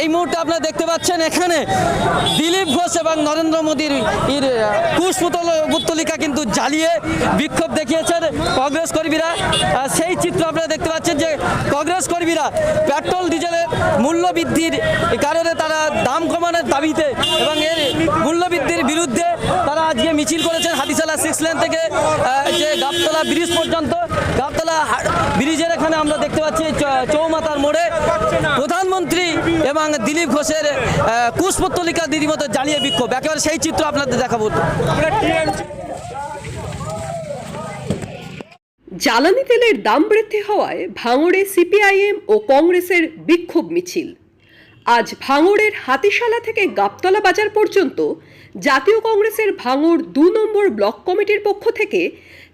এই মুহূর্তে আপনারা দেখতে পাচ্ছেন এখানে দিলীপ ঘোষ এবং নরেন্দ্র মোদীর পুষ্পতল পুত্তলিকা কিন্তু জ্বালিয়ে বিক্ষোভ দেখিয়েছেন কংগ্রেস কর্মীরা। সেই চিত্র আপনারা দেখতে পাচ্ছেন যে কংগ্রেস কর্মীরা পেট্রোল, ডিজেলের মূল্য বৃদ্ধির কারণে তারা দাম কমানোর দাবিতে এবং এর মূল্য বৃদ্ধির বিরুদ্ধে সিক্স থেকে যে গাবতলা ব্রিজ পর্যন্ত গাবতলা ব্রিজের এখানে আমরা দেখতে পাচ্ছি চ- চৌমাথার মোড়ে প্রধানমন্ত্রী এবং দিলীপ ঘোষের কুশপুত্তলিকা দিদির মতো জ্বালিয়ে বিক্ষোভ। একেবারে সেই চিত্র আপনাদের দেখাবো। জ্বালানি তেলের দাম বৃদ্ধি হওয়ায় ভাঙড়ে সিপিআইএম ও কংগ্রেসের বিক্ষোভ মিছিল। আজ ভাঙড়ের হাতিশালা থেকে গাবতলা বাজার পর্যন্ত জাতীয় কংগ্রেসের ভাঙড় দু নম্বর ব্লক কমিটির পক্ষ থেকে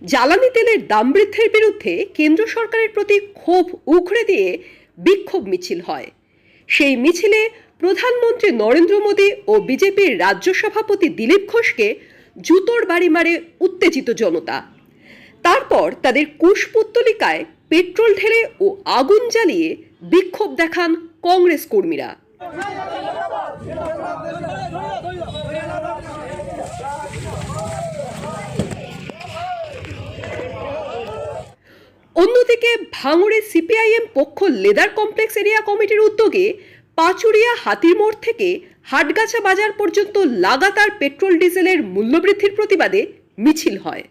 জ্বালানি তেলের দাম বৃদ্ধির বিরুদ্ধে কেন্দ্র সরকারের প্রতি ক্ষোভ উগড়ে দিয়ে বিক্ষোভ মিছিল হয়। সেই মিছিলে প্রধানমন্ত্রী নরেন্দ্র মোদী ও বিজেপির রাজ্য সভাপতি দিলীপ ঘোষকে জুতোর বাড়ি মারে উত্তেজিত জনতা। তারপর তাদের কুশপুত্তলিকায় পেট্রোল ঢেলে ও আগুন জ্বালিয়ে বিক্ষোভ দেখান কংগ্রেস কর্মীরা। অন্যদিকে ভাঙড়ে সিপিআইএম পক্ষ লেদার কমপ্লেক্স এরিয়া কমিটির উদ্যোগে পাচুরিয়া হাতির মোড় থেকে হাটগাছা বাজার পর্যন্ত লাগাতার পেট্রোল ডিজেলের মূল্যবৃদ্ধির প্রতিবাদে মিছিল হয়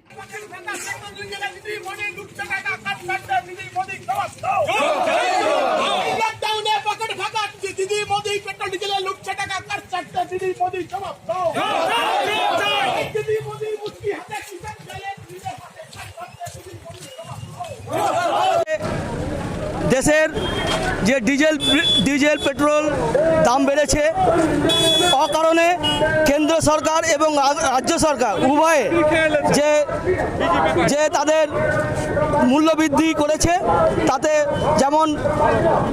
লকডাউনে পকেট ফাঁকা দিদি মোদি পেট্রোল ডিজেলে লুটছে টাকা কার চারটে দিদি মোদি সমাপ্ত দিদি মোদি মুচকি হাতে কিষান গেলে দিদি হাতে চারটে দিদি মোদি দেশের যে ডিজেল ডিজেল, পেট্রোল দাম বেড়েছে অকারণে কেন্দ্র সরকার এবং রাজ্য সরকার উভয়ে যে যে তাদের মূল্য বৃদ্ধি করেছে, তাতে যেমন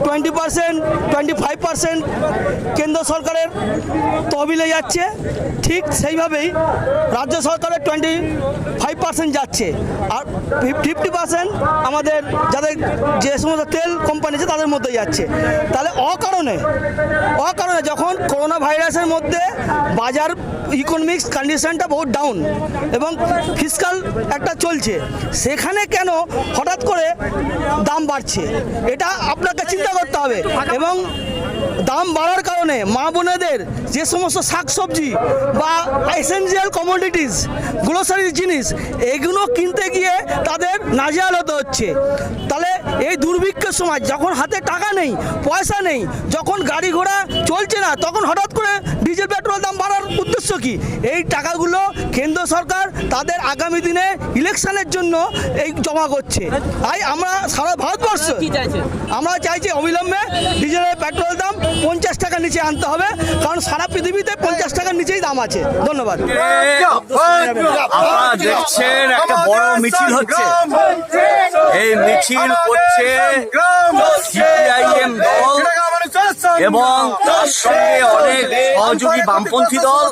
twenty percent, twenty five percent কেন্দ্র সরকারের তহবিলে যাচ্ছে, ঠিক সেইভাবেই রাজ্য সরকারের টোয়েন্টি ফাইভ পার্সেন্ট যাচ্ছে। আর ফিফটি পার্সেন্ট আমাদের যাদের যে সমস্ত তেল কোম্পানি আছে তাদের মধ্যে যাচ্ছে। তাহলে অকারণে অকারণে যখন করোনা ভাইরাসের মধ্যে বাজার ইকোনমিক্স কন্ডিশনটা বহুত ডাউন এবং ফিসকাল একটা চলছে, সেখানে কেন হঠাৎ করে দাম বাড়ছে? এটা আপনাকে চিন্তা করতে হবে। এবং দাম বাড়ার কারণে মা বোনেদের যে সমস্ত শাকসবজি বা এসেনজিয়াল কমোডিটিস গ্রোসারি জিনিস এগুলো কিনতে গিয়ে তাদের নাজেহাল হতে হচ্ছে। তাহলে এই দুর্ভিক্ষের সময় যখন হাতে টাকা নেই পয়সা নেই যখন গাড়ি ঘোড়া চলছে না তখন হঠাৎ করে ডিজেল পেট্রোল দাম বাড়ার উদ্দেশ্য কি? এই টাকাগুলো কেন্দ্র সরকার তাদের আগামী দিনে ইলেকশনের জন্য এই জমা করছে। তাই আমরা সারা ভারতবর্ষ আমরা চাইছি অবিলম্বে ডিজেলের পেট্রোল পঞ্চাশ টাকার নিচে আনতে হবে কারণ সারা পৃথিবীতে পঞ্চাশ টাকার নিচেই দাম আছে। ধন্যবাদ। দেখছেন একটা বড় মিছিল হচ্ছে। এই মিছিল করছে সিপিআইএম দল। এবং তার সঙ্গে অনেক সহযোগী বামপন্থী দল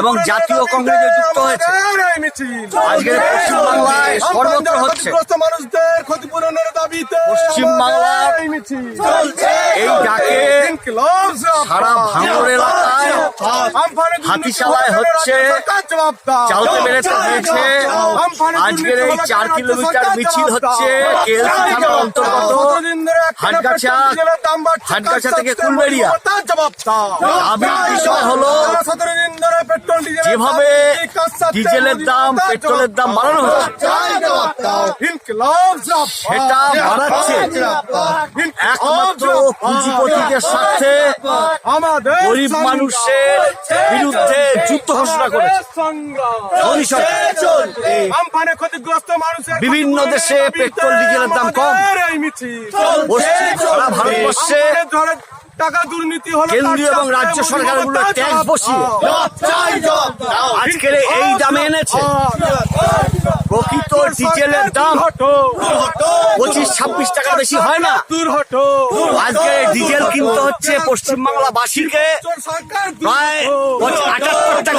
এবং জাতীয় কংগ্রেসে যুক্ত হয়েছে। আজকের পশ্চিমবাংলায় সর্বত্র হচ্ছে। ক্ষতিপূরণের দাবিতে পশ্চিমবাংলার এই ডাকে সারা ভাঙড় এলাকায় হাতিশালায় হচ্ছে। চালতে বেড়েতে হয়েছে আজকের এই চার কিলোমিটার মিছিল হচ্ছে কেএলসি থানার অন্তর্গত। হাটগাছা হাটগাছা থেকে কুলবেড়িয়া দাবির হলো যেভাবে ডিজেলের দাম পেট্রোলের দাম বাড়ানো হচ্ছে। সেটা বাড়াচ্ছে। একমাত্র পুঁজিপতিদের সাথে গরিব মানুষের বিরুদ্ধে যুদ্ধ ঘোষণা করেছে। বিভিন্ন দেশে পেট্রোল ডিজেলের দাম কম। সারা ভারতবর্ষে টাকা দুর্নীতি হলো কেন্দ্রীয় এবং রাজ্য সরকারগুলো ট্যাক্স বসিয়ে। আজকের এই দামে এনেছে। প্রকৃত ডিজেলের দাম পঁচিশ ছাব্বিশ টাকা বেশি হয় না। আজকে ডিজেল কিনতে হচ্ছে পশ্চিমবাংলা বাসীকে প্রায়